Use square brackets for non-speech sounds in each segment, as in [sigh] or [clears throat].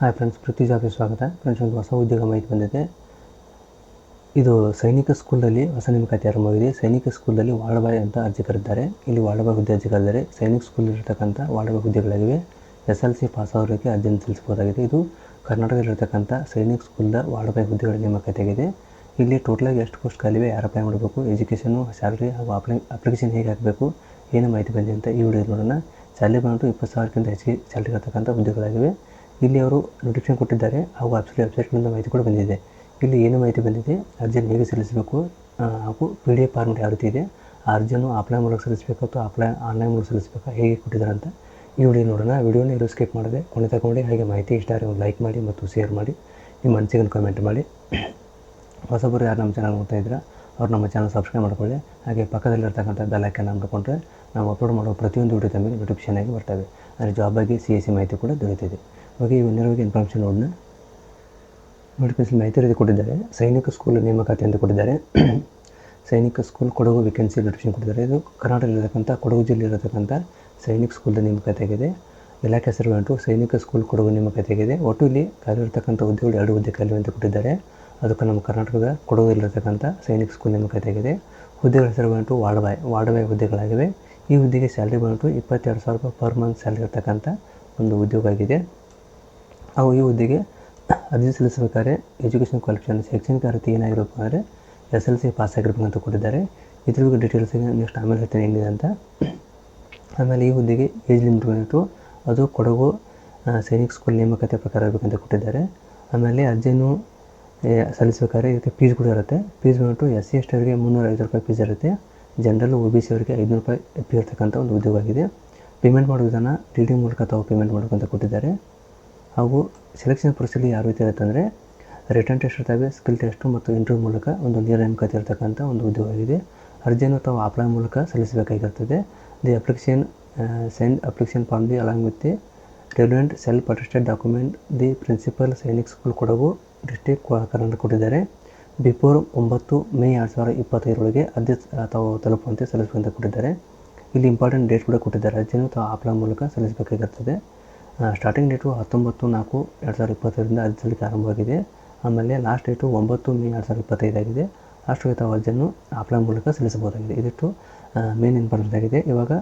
Hi friends ಪ್ರತಿ ಜಾಬ್ಗೆ ಸ್ವಾಗತ. Friends ಒಂದು ಹೊಸ ಉದ್ಯೋಗ ಮಾಹಿತಿ ಬಂದಿದೆ. ಇದು ಸೈನಿಕ ಸ್ಕೂಲಲ್ಲಿ ಹೊಸ ನೇಮಕಾತಿ ಆರಂಭವಾಗಿದೆ. ಸೈನಿಕ ಸ್ಕೂಲಲ್ಲಿ ವಾರ್ಡ್ಬಾಯ್ ಅಂತ ಅರ್ಜಿ ಕರೆದಿದ್ದಾರೆ ಇಲ್ಲಿ ವಾರ್ಡ್ಬಾಯ್ ಹುದ್ದೆ ಅರ್ಜಿ ಕರೆದಿದ್ದಾರೆ ಸೈನಿಕ ಸ್ಕೂಲ್ ಇರತಕ್ಕಂಥ ವಾರ್ಡ್ಬಾಯ್ ಹುದ್ದೆಗಳಾಗಿವೆ. ಎಸ್ ಎಲ್ ಸಿ ಪಾಸ್ ಆಗೋರಿಗೆ ಅರ್ಜಿಯನ್ನು ಸಲ್ಲಿಸಬಹುದಾಗಿದೆ. ಇದು ಕರ್ನಾಟಕದಲ್ಲಿರ್ತಕ್ಕಂಥ ಸೈನಿಕ ಸ್ಕೂಲ್ದ ವಾರ್ಡ್ಬಾಯ್ ಹುದ್ದೆಗಳ ನೇಮಕಾತಿಯಾಗಿದೆ ಇಲ್ಲಿ ಟೋಟಲಾಗಿ ಎಷ್ಟು ಪೋಸ್ಟ್ ಖಾಲಿವೆ ಯಾರು ಅಪ್ಲೈ ಮಾಡಬೇಕು ಎಜುಕೇಷನು ಸ್ಯಾಲ್ರಿ ಹಾಗೂ ಅಪ್ಲೈ ಅಪ್ಲಿಕೇಶನ್ ಹೇಗೆ ಹಾಕಬೇಕು, ಏನು ಮಾಹಿತಿ ಬಂದಿದೆ ಅಂತ ಈ ವಿಡಿಯೋ ನೋಡೋಣ. ಸ್ಯಾಲ್ರಿ ಬಂದು ಇಪ್ಪತ್ತು ಸಾವಿರಕ್ಕಿಂತ ಹೆಚ್ಚಿಗೆ ಸ್ಯಾಲ್ರಿ ಇರತಕ್ಕಂಥ ಹುದ್ದೆಗಳಾಗಿವೆ. ಇಲ್ಲಿ ಅವರು ನೋಟಿಫಿಕೇಶನ್ ಕೊಟ್ಟಿದ್ದಾರೆ ಹಾಗೂ ಅಫ್ಸಿಲಿ ವೆಬ್ಸೈಟ್ನಿಂದ ಮಾಹಿತಿ ಕೂಡ ಬಂದಿದೆ. ಇಲ್ಲಿ ಏನು ಮಾಹಿತಿ ಬಂದಿದೆ? ಅರ್ಜಿಯನ್ನು ಹೇಗೆ ಸಲ್ಲಿಸಬೇಕು? ಹಾಗೂ ಪಿ ಡಿ ಎಫ್ ಫಾರ್ಮೆಟ್ ಯಾವ ರೀತಿ ಇದೆ? ಆ ಅರ್ಜಿಯನ್ನು ಆಫ್ಲೈನ್ ಮೂಲಕ ಸಲ್ಲಿಸಬೇಕು ಅಥವಾ ಆಫ್ಲೈನ್ ಆನ್ಲೈನ್ ಮೂಲಕ ಸಲ್ಲಿಸಬೇಕಾ? ಹೇಗೆ ಕೊಟ್ಟಿದ್ದಾರೆ ಅಂತ ಈ ವಿಡಿಯೋ ನೋಡೋಣ. ವಿಡಿಯೋನ ಇರೋ ಸ್ಕಿಪ್ ಮಾಡಿದೆ ಕೊನೆ ತಗೊಂಡು ಹಾಗೆ ಮಾಹಿತಿ ಇಷ್ಟ ಆದರೆ ಲೈಕ್ ಮಾಡಿ ಮತ್ತು ಶೇರ್ ಮಾಡಿ. ನಿಮ್ಮ ಮನಸ್ಸಿಗೆ ಕಮೆಂಟ್ ಮಾಡಿ. ಹೊಸಬರು ಯಾರು ನಮ್ಮ ಚಾನಲ್ ನೋಡ್ತಾ ಇದ್ದೀರಾ, ಅವ್ರು ನಮ್ಮ ಚಾನಲ್ ಸಬ್ಸ್ಕ್ರೈಬ್ ಮಾಡ್ಕೊಳ್ಳಿ. ಹಾಗೆ ಪಕ್ಕದಲ್ಲಿರ್ತಕ್ಕಂಥ ಬೆಲ್ ಐಕನ್ ಮಾಡಿಕೊಂಡ್ರೆ ನಾವು ಅಪ್ಲೋಡ್ ಮಾಡೋ ಪ್ರತಿಯೊಂದು ವಿಡಿಯೋ ತಮಗೆ ನೋಟಿಫಿಕೇಶನ್ ಆಗಿ ಬರ್ತವೆ. ಅಂದರೆ ಜಾಬ್ ಬಗ್ಗೆ ಸಿ ಎಸ್ ಸಿ ಮಾಹಿತಿ ಕೂಡ ದೊರೆಯುತ್ತಿದೆ. ಇವಾಗ ಈ ನೇರವಾಗಿ ಇನ್ಫಾರ್ಮೇಷನ್ ನೋಡೋಣ ನೋಟಿಫಿಕೇಶನ್ ಮಾಹಿತಿ ರೀತಿ ಕೊಟ್ಟಿದ್ದಾರೆ. ಸೈನಿಕ ಸ್ಕೂಲ್ ನೇಮಕಾತಿ ಅಂತ ಕೊಟ್ಟಿದ್ದಾರೆ. [clears throat] ಸೈನಿಕ ಸ್ಕೂಲ್ ಕೊಡಗು ವೇಕೆನ್ಸಿ ನೋಟಿಫಿಕೇಶನ್ ಕೊಟ್ಟಿದ್ದಾರೆ. ಇದು ಕರ್ನಾಟಕದಲ್ಲಿರತಕ್ಕಂಥ ಕೊಡಗು ಜಿಲ್ಲೆಯಲ್ಲಿರತಕ್ಕಂಥ ಸೈನಿಕ ಸ್ಕೂಲ್ದ ನೇಮಕಾತಿಯಾಗಿದೆ ಇಲಾಖೆ ಹೆಸರು ಬಂತು ಸೈನಿಕ ಸ್ಕೂಲ್ ಕೊಡಗು ನೇಮಕಾತಿಯಾಗಿದೆ ಒಟ್ಟು ಇಲ್ಲಿ ಖಾಲಿ ಇರತಕ್ಕಂಥ ಹುದ್ದೆಗಳು ಎರಡು ಹುದ್ದೆ ಖಾಲಿ ಅಂತ ಕೊಟ್ಟಿದ್ದಾರೆ. ಅದಕ್ಕೆ ನಮ್ಮ ಕರ್ನಾಟಕದ ಕೊಡಗುದಲ್ಲಿರತಕ್ಕಂಥ ಸೈನಿಕ ಸ್ಕೂಲ್ ನೇಮಕಾತಿಯಾಗಿದೆ ಹುದ್ದೆಗಳ ಹೆಸರು ಬಂಟು ವಾರ್ಡ್ಬಾಯ್ ವಾರ್ಡ್ಬಾಯ್ ಹುದ್ದೆಗಳಾಗಿವೆ ಈ ಹುದ್ದೆಗೆ ಸ್ಯಾಲ್ರಿ ಬಂಟು ಇಪ್ಪತ್ತೆರಡು ಸಾವಿರ ರೂಪಾಯಿ ಪರ್ ಮಂತ್ ಸ್ಯಾಲ್ರಿ ಇರ್ತಕ್ಕಂಥ ಒಂದು ಉದ್ಯೋಗ ಆಗಿದೆ. ಹಾಗೂ ಈ ಹುದ್ದೆಗೆ ಅರ್ಜಿ ಸಲ್ಲಿಸಬೇಕಾದ್ರೆ ಎಜುಕೇಷನ್ ಕ್ವಾಲಿಫಿಕೇಷನ್, ಶೈಕ್ಷಣಿಕ ಅರ್ಹತೆ ಏನಾಗಿರಬೇಕು ಅಂದರೆ ಎಸ್ ಎಲ್ ಸಿ ಪಾಸ್ ಆಗಿರಬೇಕು ಅಂತ ಕೊಟ್ಟಿದ್ದಾರೆ. ಇದ್ರ ಬಗ್ಗೆ ಡೀಟೇಲ್ಸ್ ನೆಕ್ಸ್ಟ್ ಆಮೇಲೆ ಹೇಳ್ತೇನೆ ಹೆಂಗಿದೆ ಅಂತ. ಆಮೇಲೆ ಈ ಹುದ್ದೆಗೆ ಏಜ್ ಲಿಮಿಟ್ ಬಂದಿತ್ತು ಅದು ಕೊಡಗು ಸೈನಿಕ್ ಸ್ಕೂಲ್ ನೇಮಕತೆ ಪ್ರಕಾರ ಇರಬೇಕಂತ ಕೊಟ್ಟಿದ್ದಾರೆ. ಆಮೇಲೆ ಅರ್ಜಿಯನ್ನು ಸಲ್ಲಿಸಬೇಕಾದ್ರೆ ಇದಕ್ಕೆ ಫೀಸ್ ಕೂಡ ಇರುತ್ತೆ. ಫೀಸ್ ಬಂದ್ಬಿಟ್ಟು ಎಸ್ ಸಿ, ಎಸ್ ಅವರಿಗೆ ಮುನ್ನೂರ ಐವತ್ತು ರೂಪಾಯಿ ಫೀಸ್ ಇರುತ್ತೆ. ಜನರಲ್ ಒ ಬಿ ಸಿ ಅವರಿಗೆ ಐದುನೂರು ರೂಪಾಯಿ ಫೀ ಇರ್ತಕ್ಕಂಥ ಒಂದು ಉದ್ಯೋಗ ಆಗಿದೆ ಪೇಮೆಂಟ್ ಮಾಡೋ ವಿಧಾನ ಡಿ ಡಿ ಮೂಲಕ ತಾವು ಪೇಮೆಂಟ್ ಮಾಡಬೇಕಂತ ಕೊಟ್ಟಿದ್ದಾರೆ. ಹಾಗೂ ಸೆಲೆಕ್ಷನ್ ಪ್ರೊಸೆಸಲ್ಲಿ ಯಾವ ರೀತಿ ಇರುತ್ತೆ ಅಂದರೆ ರಿಟರ್ನ್ ಟೆಸ್ಟ್ ಇರ್ತವೆ ಸ್ಕಿಲ್ ಟೆಸ್ಟು ಮತ್ತು ಇಂಟರ್ವ್ಯೂ ಮೂಲಕ ಒಂದು ನೇರ ನೇಮಕಾತಿ ಇರತಕ್ಕಂಥ ಒಂದು ಉದ್ಯೋಗವಾಗಿದೆ. ಅರ್ಜಿಯನ್ನು ತಾವು ಆಫ್ಲೈನ್ ಮೂಲಕ ಸಲ್ಲಿಸಬೇಕಾಗಿರ್ತದೆ. The application send application form the along with the relevant self attested document the principal Sainik school Kodagu district Karnataka ಕೊಟ್ಟಿದ್ದಾರೆ. ಬಿಫೋರ್ ಒಂಬತ್ತು ಮೇ ಎರಡು ಸಾವಿರದ ಇಪ್ಪತ್ತೈದರೊಳಗೆ ಅರ್ಜಿ ತಾವು ತಲುಪುವಂತೆ ಸಲ್ಲಿಸುವಂತೆ ಕೊಟ್ಟಿದ್ದಾರೆ. ಇಲ್ಲಿ ಇಂಪಾರ್ಟೆಂಟ್ ಡೇಟ್ ಕೂಡ ಕೊಟ್ಟಿದ್ದಾರೆ. ಅರ್ಜಿಯನ್ನು ತಾವು ಆಫ್ಲೈನ್ ಮೂಲಕ ಸಲ್ಲಿಸಬೇಕಾಗಿರ್ತದೆ. ಸ್ಟಾರ್ಟಿಂಗ್ ಡೇಟು ಹತ್ತೊಂಬತ್ತು ನಾಲ್ಕು ಎರಡು ಸಾವಿರದ ಇಪ್ಪತ್ತೈದರಿಂದ ಅರ್ಜಿಸಲಿಕ್ಕೆ ಆರಂಭವಾಗಿದೆ. ಆಮೇಲೆ ಲಾಸ್ಟ್ ಡೇಟು ಒಂಬತ್ತು ಮೇ ಎರಡು ಸಾವಿರದ ಇಪ್ಪತ್ತೈದಾಗಿದೆ ರಾಷ್ಟ್ರಗೀತ ಅರ್ಜಿಯನ್ನು ಆಫ್ಲೈನ್ ಮೂಲಕ ಸಲ್ಲಿಸಬಹುದಾಗಿದೆ. ಇದಿಷ್ಟು ಮೇನ್ ಇಂಪಾರ್ಟೆಂಟ್ ಆಗಿದೆ. ಇವಾಗ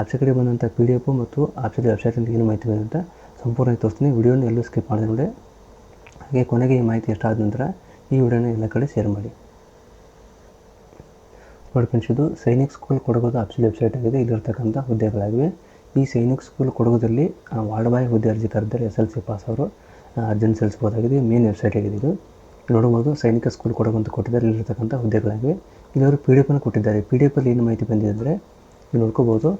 ಆಚೆ ಕಡೆ ಬಂದಂಥ ಪಿ ಡಿ ಎಫು ಮತ್ತು ಆಚೆ ವೆಬ್ಸೈಟಲ್ಲಿ ಏನು ಮಾಹಿತಿ ಬಂದ ಅಂತ ಸಂಪೂರ್ಣ ತೋರಿಸ್ತೀನಿ. ವಿಡಿಯೋನ ಎಲ್ಲೂ ಸ್ಕಿಪ್ ಮಾಡಿದ ನೋಡಿ. ಹಾಗೆ ಕೊನೆಗೆ ಈ ಮಾಹಿತಿ ಎಷ್ಟಾದ ನಂತರ ಈ ವಿಡಿಯೋನ ಎಲ್ಲ ಕಡೆ ಶೇರ್ ಮಾಡಿ. ನೋಡಿ ಫ್ರೆಂಡ್ಸ್ ಇದು ಸೈನಿಕ್ ಸ್ಕೂಲ್ ಕೊಡಗೋದು ಅಫಿಷಿಯಲ್ ವೆಬ್ಸೈಟ್ ಆಗಿದೆ. ಇಲ್ಲಿರ್ತಕ್ಕಂಥ ಹುದ್ದೆಗಳಾಗಿವೆ ಈ ಸೈನಿಕ್ ಸ್ಕೂಲ್ ಕೊಡಗುದಲ್ಲಿ ವಾರ್ಡ್ ಬಾಯ್ ಹುದ್ದೆ ಅರ್ಜಿ ಕರೆದರೆ ಎಸ್ ಎಲ್ ಸಿ ಪಾಸ್ ಅವರು. ಅರ್ಜಿಯನ್ನು ಸಲ್ಲಿಸಬಹುದಾಗಿದೆ ಮೇನ್ ವೆಬ್ಸೈಟ್ ಆಗಿದೆ ಇದು ನೋಡಬಹುದು ಸೈನಿಕ ಸ್ಕೂಲ್ ಕೊಡಗು ಅಂತ ಕೊಟ್ಟಿದ್ದಾರೆ, ಇಲ್ಲಿರ್ತಕ್ಕಂಥ ಹುದ್ದೆಗಳಾಗಿವೆ. ಇಲ್ಲಿ ಅವರು ಪಿ ಡಿ ಎಫನ್ನು ಕೊಟ್ಟಿದ್ದಾರೆ. ಪಿ ಡಿ ಎಫಲ್ಲಿ ಏನು ಮಾಹಿತಿ ಬಂದಿದೆ ಅಂದರೆ ನೀವು ನೋಡ್ಕೋಬೋದು.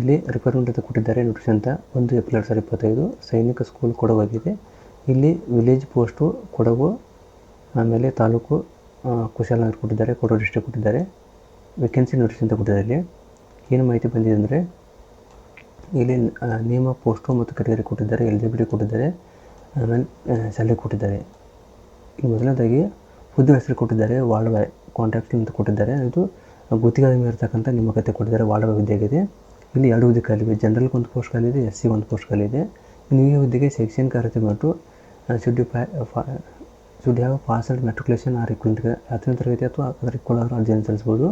ಇಲ್ಲಿ ರಿಕ್ವೈರ್ಮೆಂಟ್ ಅಂತ ಕೊಟ್ಟಿದ್ದಾರೆ ನೋಟಿಸ್ ಅಂತ. ಒಂದು ಏಪ್ರಿಲ್ ಎರಡು ಸಾವಿರದ ಇಪ್ಪತ್ತೈದು, ಸೈನಿಕ ಸ್ಕೂಲ್ ಕೊಡಗಾಗಿದೆ ಇಲ್ಲಿ ವಿಲೇಜ್ ಪೋಸ್ಟು ಕೊಡಗು, ಆಮೇಲೆ ತಾಲೂಕು ಕುಶಾಲ ಕುಶಾಲನಗರ ಕೊಟ್ಟಿದ್ದಾರೆ, ಕೊಡಗು ಡಿಸ್ಟ್ರಿಕ್ಟ್ ಕೊಟ್ಟಿದ್ದಾರೆ. ವೇಕೆನ್ಸಿ ನೋಟಿಸ್ ಅಂತ ಕೊಟ್ಟಿದ್ದಾರೆ ಇಲ್ಲಿ. ಏನು ಮಾಹಿತಿ ಬಂದಿದೆ ಅಂದರೆ ಇಲ್ಲಿ ನೇಮ್ ನೇಮ, ಪೋಸ್ಟು ಮತ್ತು ಕೆಟಗರಿ ಕೊಟ್ಟಿದ್ದಾರೆ, ಎಲಿಜಿಬಿಲಿಟಿ ಕೊಟ್ಟಿದ್ದಾರೆ, ಆಮೇಲೆ ಸ್ಯಾಲ್ರಿ ಕೊಟ್ಟಿದ್ದಾರೆ. ಈ ಮೊದಲನೇದಾಗಿ ಹುದ್ದೆ ಹೆಸರು ಕೊಟ್ಟಿದ್ದಾರೆ ವಾರ್ಡ್ ಬಾಯ್ ಕಾಂಟ್ರಾಕ್ಟ್ ಅಂತ ಕೊಟ್ಟಿದ್ದಾರೆ. ಇದು ಮೇಲೆ ಇರತಕ್ಕಂಥ ಕತೆ ಕೊಟ್ಟಿದ್ದಾರೆ ವಾರ್ಡ್ ಬಾಯ್ ಹುದ್ದೆಗಿದೆ ಇಲ್ಲಿ ಎರಡು ಹುದ್ದೆ ಖಾಲಿವೆ ಜನರಲ್ ಒಂದು ಪೋಸ್ಟ್ ಖಾಲಿ ಇದೆ ಎಸ್ ಸಿ ಒಂದು ಪೋಸ್ಟ್ ಇದೆ. ಇನ್ನು ಈ ಹುದ್ದೆಗೆ ಶೈಕ್ಷಣಿಕ ಅರ್ಹತೆ ಬಂತು should should have passed matriculation or equivalent ಹತ್ತನೇ ತರಗತಿ ಅಥವಾ ಅದರ ಇಕ್ವಲ್ ಅರ್ಜಿಯನ್ನು ಸಲ್ಲಿಸ್ಬೋದು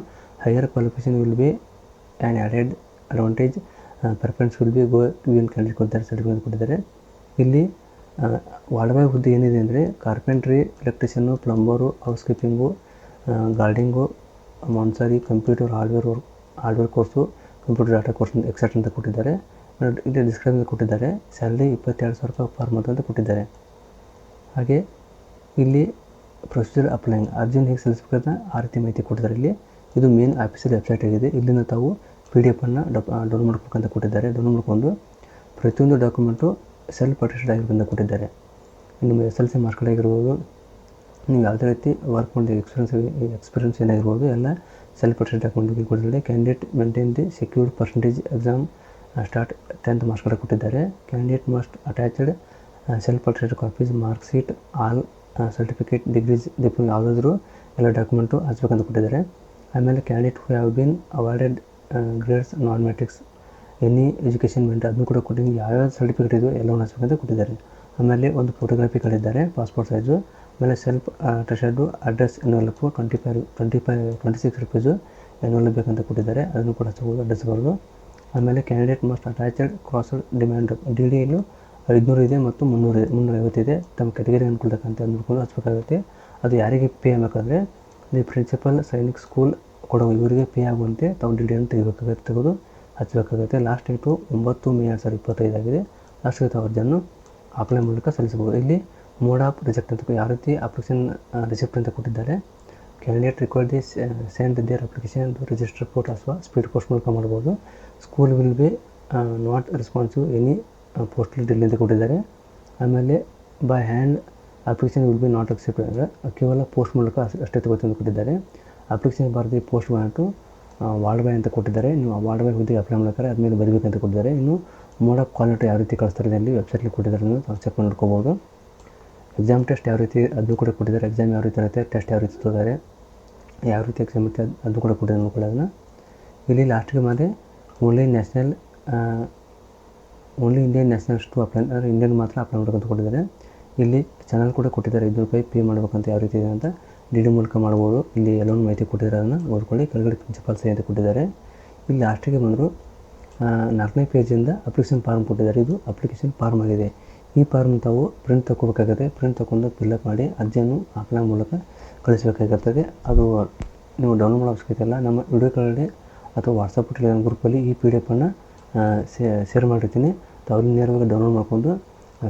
higher qualification will be and added advantage preference will be go to an candidate ಕೊಡ್ತಾರೆ ಸರ್ಟಿಫಿಕೇಟ್ ಕೊಟ್ಟಿದ್ದಾರೆ. ಇಲ್ಲಿ ವಾಡಬಾಯಿ ಹುದ್ದೆ ಏನಿದೆ ಅಂದರೆ carpentry electrician plumber house keeping guarding masonry computer hardware work hardware course computer data course etcetera ಅಂತ ಕೊಟ್ಟಿದ್ದಾರೆ. ಇಲ್ಲಿ ಡಿಸ್ಕ್ರಿಪ್ಷನ್ ಕೊಟ್ಟಿದ್ದಾರೆ ಸ್ಯಾಲ್ರಿ ಇಪ್ಪತ್ತೆರಡು ಸಾವಿರ ರೂಪಾಯಿ ಪರ್ ಮಂತ್ ಅಂತ ಕೊಟ್ಟಿದ್ದಾರೆ. ಹಾಗೆ ಇಲ್ಲಿ ಪ್ರೊಸೀಜರ್ ಅಪ್ಲೈಂಗ್ ಅರ್ಜಿನ ಹೇಗೆ ಸಲ್ಲಿಸಬೇಕಂತ ಆ ರೀತಿ ಮಾಹಿತಿ ಕೊಟ್ಟಿದ್ದಾರೆ. ಇಲ್ಲಿ ಇದು ಮೇನ್ ಆಫೀಸಿಯಲ್ ವೆಬ್ಸೈಟ್ ಆಗಿದೆ. ಇಲ್ಲಿಂದ ತಾವು ಪಿ ಡಿ ಎಫನ್ನು ಡಪ್ ಡೌನ್ಲೋಡ್ ಮಾಡ್ಬೇಕಂತ ಕೊಟ್ಟಿದ್ದಾರೆ. ಡೌನ್ಲೋಡ್ ಮಾಡ್ಕೊಂಡು ಪ್ರತಿಯೊಂದು ಡಾಕ್ಯುಮೆಂಟು ಸೆಲ್ಫ್ ಅಟೆಸ್ಟೆಡ್ ಆಗಿರೋದಂತ ಕೊಟ್ಟಿದ್ದಾರೆ. ನಿಮ್ಮ ಎಸ್ ಎಲ್ ಸಿ ಆಗಿರ್ಬೋದು, ನೀವು ಯಾವುದೇ ರೀತಿ ವರ್ಕ್ ಮಾಡಿದ ಎಕ್ಸ್ಪೀರಿಯನ್ಸ್ ಎಕ್ಸ್ಪೀರಿಯನ್ಸ್ ಏನಾಗಿರ್ಬೋದು ಎಲ್ಲ ಸೆಲ್ಫ್ ಅಟೆಸ್ಟೆಡ್ ಡಾಕ್ಯುಮೆಂಟ್ಗೆ ಕೊಟ್ಟಿದ್ದಾರೆ. Candidate maintain the secured percentage exam start tenth marks ಕೊಟ್ಟಿದ್ದಾರೆ. Candidate must attached self attested copies mark sheet all certificate degrees diploma ಯಾವುದಾದ್ರೂ ಎಲ್ಲ ಡಾಕ್ಯುಮೆಂಟು ಹಚ್ಬೇಕಂತ ಕೊಟ್ಟಿದ್ದಾರೆ. ಆಮೇಲೆ candidate who have been awarded grades non matrics any education made ಅದನ್ನು ಕೂಡ ಕೊಟ್ಟು ನಿಮ್ಗೆ ಯಾವ್ಯಾವ ಸರ್ಟಿಫಿಕೇಟ್ ಇದೆಯೋ ಎಲ್ಲವನ್ನು ಹಚ್ಬೇಕಂತ ಕೊಟ್ಟಿದ್ದಾರೆ. ಆಮೇಲೆ ಒಂದು ಫೋಟೋಗ್ರಫಿ ಕಳಿದ್ದಾರೆ ಪಾಸ್ಪೋರ್ಟ್ ಸೈಜು ಆಮೇಲೆ self tested address envelope twenty five twenty five twenty six rupees envelope ಬೇಕಂತ ಕೊಟ್ಟಿದ್ದಾರೆ. ಅದನ್ನು ಕೂಡ ಹಚ್ಬೋದು ಅಡ್ರೆಸ್ ಬರೋದು. ಆಮೇಲೆ candidate must attached cross demand D D ಇಲ್ಲೂ ಐದುನೂರು ಇದೆ ಮತ್ತು ಮುನ್ನೂರು ಮುನ್ನೂರೈವತ್ತಿದೆ ತಮ್ಮ ಕೆಟಗರಿ ಅನ್ಕೊಳ್ತಕ್ಕಂಥ ನೋಡ್ಕೊಂಡು ಹಚ್ಬೇಕಾಗುತ್ತೆ. ಅದು ಯಾರಿಗೆ ಪೇ ಆಗಬೇಕಂದ್ರೆ ದಿ ಪ್ರಿನ್ಸಿಪಲ್ ಸೈನಿಕ್ ಸ್ಕೂಲ್ ಕೊಡೋ ಇವರಿಗೆ ಪೇ ಆಗುವಂತೆ ತಾವು ಡಿ ಡಿಯನ್ನು ತೆಗಿಬೇಕಾಗುತ್ತೆ ತೆಗೆದು ಹಚ್ಚಬೇಕಾಗುತ್ತೆ ಲಾಸ್ಟ್ ಡೇಟು ಒಂಬತ್ತು ಮೇ ಎರಡು ಸಾವಿರದ ಇಪ್ಪತ್ತೈದಾಗಿದೆ ಲಾಸ್ಟ್ ಡೇಟ್ ಅಪ್ಲೈ ಮೂಲಕ ಸಲ್ಲಿಸಬಹುದು. ಇಲ್ಲಿ ಮೋಡ್ ಆಫ್ ರಿಜೆಕ್ಟ್ ಅಂತ ಯಾವ ರೀತಿ ಅಪ್ಲಿಕೇಶನ್ ರಿಸೆಪ್ಟ್ ಅಂತ ಕೊಟ್ಟಿದ್ದಾರೆ. Candidate require the send their application register post ಅಥವಾ ಸ್ಪೀಡ್ ಪೋಸ್ಟ್ ಮೂಲಕ ಮಾಡ್ಬೋದು school will be not responsive any postal delay ಅಂತ ಕೊಟ್ಟಿದ್ದಾರೆ. ಆಮೇಲೆ by hand application will be not accept ಅಂದರೆ ಕೇವಲ ಪೋಸ್ಟ್ ಮೂಲಕ ಅಷ್ಟೇ ಅಂತ ಕೊಟ್ಟಿದ್ದಾರೆ. ಅಪ್ಲಿಕೇಶನ್ ಬರೆದು ಪೋಸ್ಟ್ ಮಾಡಿಬಿಟ್ಟು ವಾರ್ಡ್ ಬಾಯ್ ಅಂತ ಕೊಟ್ಟಿದ್ದಾರೆ. ನೀವು ವಾರ್ಡ್ ಬಾಯ್ ಹುದ್ದೆಗೆ ಅಪ್ಲೈ ಮಾಡ್ಬೇಕಾದ್ರೆ ಅದ್ಮೇಲೆ ಅಂತ ಕೊಟ್ಟಿದ್ದಾರೆ. ಇನ್ನು ಮೋಡ್ ಕ್ವಾಲಿಟಿ ಯಾವ ರೀತಿ ಕಳಿಸ್ತಾರೆ ಇಲ್ಲಿ ವೆಬ್ಸೈಟಲ್ಲಿ ಕೊಟ್ಟಿದ್ದಾರೆ ನೀವು ಚೆಕ್ ಮಾಡ್ಕೋಬೋದು. ಎಕ್ಸಾಮ್ ಟೆಸ್ಟ್ ಯಾವ ರೀತಿ ಅದು ಕೂಡ ಕೊಟ್ಟಿದ್ದಾರೆ. ಎಕ್ಸಾಮ್ ಯಾವ ರೀತಿ ಇರುತ್ತೆ ಟೆಸ್ಟ್ ಯಾವ ರೀತಿ ತಗೋತಾರೆ ಯಾವ ರೀತಿ ಎಕ್ಸಾಮ್ ಇರುತ್ತೆ, ಅದು- ಕೂಡ ಕೊಟ್ಟಿದ್ದಾರೆ ನೋಡ್ಕೊಳ್ಳೋದನ್ನ ಇಲ್ಲಿ ಲಾಸ್ಟಿಗೆ ಮಾತ್ರ only national only Indian national to apply ಅಂದರೆ ಇಂಡಿಯನ್ ಮಾತ್ರ ಅಪ್ಲೈ ಮಾಡ್ಬೇಕಂತ ಕೊಟ್ಟಿದ್ದಾರೆ. ಇಲ್ಲಿ ಚಾನಲ್ ಕೂಡ ಕೊಟ್ಟಿದ್ದಾರೆ ಐದು ರೂಪಾಯಿ ಪೇ ಮಾಡ್ಬೇಕಂತ ಯಾವ ರೀತಿ ಇದೆ ಅಂತ. ಡಿ ಡಿ ಮೂಲಕ ಮಾಡ್ಬೋದು. ಇಲ್ಲಿ ಎಲ್ಲವನ್ನು ಮಾಹಿತಿ ಕೊಟ್ಟಿದ್ದಾರೆ. ಅದನ್ನು ಓದ್ಕೊಳ್ಳಿ. ಕೆಳಗಡೆ ಪ್ರಿನ್ಸಿಪಾಲ್ ಸಹಿ ಅಂತ ಕೊಟ್ಟಿದ್ದಾರೆ. ಇಲ್ಲಿ ಲಾಸ್ಟಿಗೆ ಬಂದರು ನಾಲ್ಕನೇ ಪೇಜಿಂದ ಅಪ್ಲಿಕೇಶನ್ ಫಾರ್ಮ್ ಕೊಟ್ಟಿದ್ದಾರೆ. ಇದು ಅಪ್ಲಿಕೇಶನ್ ಫಾರ್ಮ್ ಆಗಿದೆ. ಈ ಫಾರ್ಮ್ ತಾವು ಪ್ರಿಂಟ್ ತಗೋಬೇಕಾಗುತ್ತೆ ಪ್ರಿಂಟ್ ತಗೊಂಡು ಫಿಲ್ಅಪ್ ಮಾಡಿ ಅರ್ಜಿಯನ್ನು ಆಫ್ಲೈನ್ ಮೂಲಕ ಕಳಿಸಬೇಕಾಗಿರ್ತದೆ ಅದು ನೀವು ಡೌನ್ಲೋಡ್ ಮಾಡೋ ಅವಶ್ಯಕತೆ ಇಲ್ಲ. ನಮ್ಮ ವಿಡಿಯೋ ಅಥವಾ ವಾಟ್ಸಪ್ ಟೆಲಿಗ್ರಾಮ್ ಗ್ರೂಪಲ್ಲಿ ಈ ಪಿ ಡಿ ಎಫನ್ನು ಶೇರ್ ಮಾಡಿರ್ತೀನಿ. ತಾವು ನೇರವಾಗಿ ಡೌನ್ಲೋಡ್ ಮಾಡಿಕೊಂಡು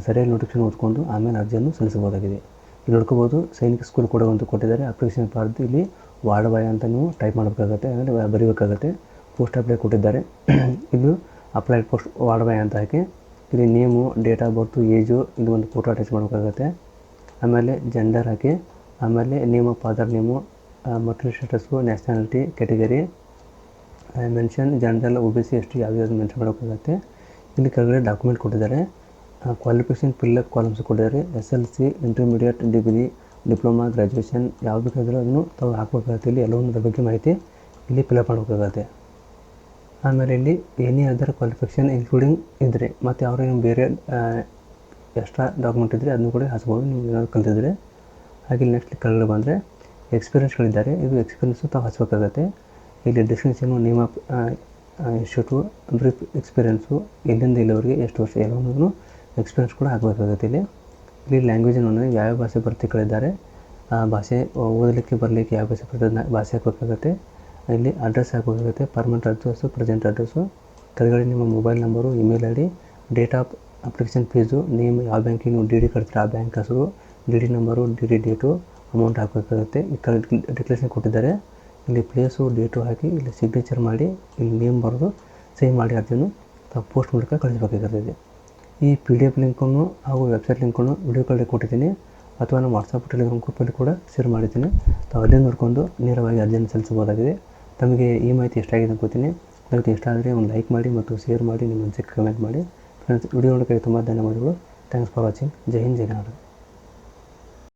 ಸರಿಯಾಗಿ ನೋಟಿಫಿಕೇಶನ್ ಓದ್ಕೊಂಡು ಆಮೇಲೆ ಅರ್ಜಿಯನ್ನು ಸಲ್ಲಿಸಬಹುದಾಗಿದೆ. ಇಲ್ಲಿ ನೋಡ್ಕೋಬೋದು. ಸೈನಿಕ ಸ್ಕೂಲ್ ಕೂಡ ಒಂದು ಕೊಟ್ಟಿದ್ದಾರೆ. ಅಪ್ಲಿಕೇಶನ್ ಪಾರ್ದು ಇಲ್ಲಿ ವಾರ್ಡ್ ಬಾಯ್ ಅಂತ ನೀವು ಟೈಪ್ ಮಾಡಬೇಕಾಗತ್ತೆ. ಅಂದರೆ ಬರೀಬೇಕಾಗತ್ತೆ. ಪೋಸ್ಟ್ ಅಪ್ಲೈ ಕೊಟ್ಟಿದ್ದಾರೆ. [clears throat] ಇದು ಅಪ್ಲೈಡ್ ಪೋಸ್ಟ್ ವಾರ್ಡ್ ಬಾಯ್ ಅಂತ ಹಾಕಿ. ಇಲ್ಲಿ name date of birth age ಇದು ಒಂದು ಫೋಟೋ ಅಟ್ಯಾಚ್ ಮಾಡಬೇಕಾಗತ್ತೆ. ಆಮೇಲೆ ಜೆಂಡರ್ ಹಾಕಿ. ಆಮೇಲೆ ನೇಮ್ ಫಾದರ್ ನೇಮು ಮಕ್ಕಳ status nationality category mention general O B C S ಯಾವ್ದು ಯಾವ್ದು ಮೆನ್ಷನ್ ಮಾಡಬೇಕಾಗತ್ತೆ. ಇಲ್ಲಿ ಕೆಳಗಡೆ ಡಾಕ್ಯುಮೆಂಟ್ ಕೊಟ್ಟಿದ್ದಾರೆ. ಕ್ವಾಲಿಫಿಕೇಷನ್ ಫಿಲ್ ಕಾಲಮ್ಸ್ ಕೊಟ್ಟಿದ್ದಾರೆ S L C intermediate degree diploma graduation ಯಾವುದು ಬೇಕಾದರೂ ಅದನ್ನು ತಾವು ಹಾಕಬೇಕಾಗುತ್ತೆ. ಇಲ್ಲಿ ಎಲ್ಲವನ್ನೂ ಬಗ್ಗೆ ಮಾಹಿತಿ ಇಲ್ಲಿ ಫಿಲಪ್ ಮಾಡಬೇಕಾಗತ್ತೆ. ಆಮೇಲೆ ಇಲ್ಲಿ ಎನಿ ಅದರ್ ಕ್ವಾಲಿಫಿಕೇಷನ್ ಇನ್ಕ್ಲೂಡಿಂಗ್ ಇದ್ದರೆ ಮತ್ತು ಅವ್ರಿಗೆ ಬೇರೆ ಎಕ್ಸ್ಟ್ರಾ ಡಾಕ್ಯುಮೆಂಟ್ ಇದ್ದರೆ ಅದನ್ನು ಕೂಡ ಹಾಸ್ಬೋದು ನೀವು ಏನಾದರೂ ಕಲಿತಿದ್ರೆ, ಹಾಗೆ ನೆಕ್ಸ್ಟ್ ಕೆಳಗಡೆ ಬಂದರೆ ಎಕ್ಸ್ಪೀರಿಯನ್ಸ್ಗಳಿದ್ದಾರೆ ಇದು ಎಕ್ಸ್ಪೀರಿಯನ್ಸು ತಾವು ಹಾಸ್ಬೇಕಾಗತ್ತೆ. ಇಲ್ಲಿ destination name of institute brief experience ಎಲ್ಲಿಂದ ಇಲ್ಲಿವರೆಗೆ ಎಷ್ಟು ವರ್ಷ, ಎಲ್ಲವನ್ನೂ ಎಕ್ಸ್ಪೀರಿಯನ್ಸ್ ಕೂಡ ಆಗಬೇಕಾಗುತ್ತೆ ಇಲ್ಲಿ ಇಲ್ಲಿ ಲ್ಯಾಂಗ್ವೇಜ್ ಅಂದರೆ ಯಾವ್ಯಾವ ಭಾಷೆ ಬರ್ತಿಗಳಿದ್ದಾರೆ ಆ ಭಾಷೆ ಓದಲಿಕ್ಕೆ ಬರಲಿಕ್ಕೆ ಯಾವ ಭಾಷೆ ಬರ್ತದೆ ಭಾಷೆ ಹಾಕಬೇಕಾಗುತ್ತೆ. ಇಲ್ಲಿ ಅಡ್ರೆಸ್ ಹಾಕಬೇಕಾಗುತ್ತೆ ಪರ್ಮನೆಂಟ್ ಅಡ್ರೆಸ್ಸು ಪ್ರೆಸೆಂಟ್ ಅಡ್ರೆಸ್ಸು ಕೆಳಗಡೆ ನಿಮ್ಮ mobile number email I D date of application fees name ಯಾವ ಬ್ಯಾಂಕಿಗೆ ನೀವು ಡಿ ಡಿ ಕಟ್ತೀರ, ಆ ಬ್ಯಾಂಕ್ ಹೆಸರು D D number D D date amount ಹಾಕಬೇಕಾಗುತ್ತೆ. ಈ ಡಿಕ್ಲೇಷನ್ ಕೊಟ್ಟಿದ್ದಾರೆ. ಇಲ್ಲಿ ಪ್ಲೇಸು ಡೇಟು ಹಾಕಿ, ಇಲ್ಲಿ ಸಿಗ್ನೇಚರ್ ಮಾಡಿ, ಇಲ್ಲಿ ನೇಮ್ ಬರೆದು ಸೇವ್ ಮಾಡಿ, ಅದನ್ನು ಪೋಸ್ಟ್ ಮೂಲಕ ಕಳಿಸಬೇಕಾಗಿರ್ತದೆ. ಈ ಪಿ ಡಿ ಎಫ್ ಲಿಂಕನ್ನು ಹಾಗೂ ವೆಬ್ಸೈಟ್ ಲಿಂಕನ್ನು ವಿಡಿಯೋ ಕೊಟ್ಟಿದ್ದೀನಿ. ಅಥವಾ ನಮ್ಮ ವಾಟ್ಸಪ್ ಟೆಲಿಗ್ರಾಮ್ ಗ್ರೂಪಲ್ಲಿ ಕೂಡ ಶೇರ್ ಮಾಡಿದ್ದೀನಿ. ತಾವು ಅಲ್ಲೇ ನೋಡಿಕೊಂಡು ನೇರವಾಗಿ ಅರ್ಜಿಯನ್ನು ಸಲ್ಲಿಸಬಹುದಾಗಿದೆ. ತಮಗೆ ಈ ಮಾಹಿತಿ ಇಷ್ಟ ಆಗಿದೆ ಅನ್ಕೋತೀನಿ. ಮಾಹಿತಿ ಇಷ್ಟ ಆದರೆ ಒಂದು ಲೈಕ್ ಮಾಡಿ ಮತ್ತು ಶೇರ್ ಮಾಡಿ ನಿಮ್ಮ ಅನಿಸಿಕೆ ಕಮೆಂಟ್ ಮಾಡಿ. ಫ್ರೆಂಡ್ಸ್ ವಿಡಿಯೋ ನೋಡೋಕ್ಕೆ ತುಂಬ ಧನ್ಯವಾದಗಳು. Thanks for watching Jai Hind, Jai Karnataka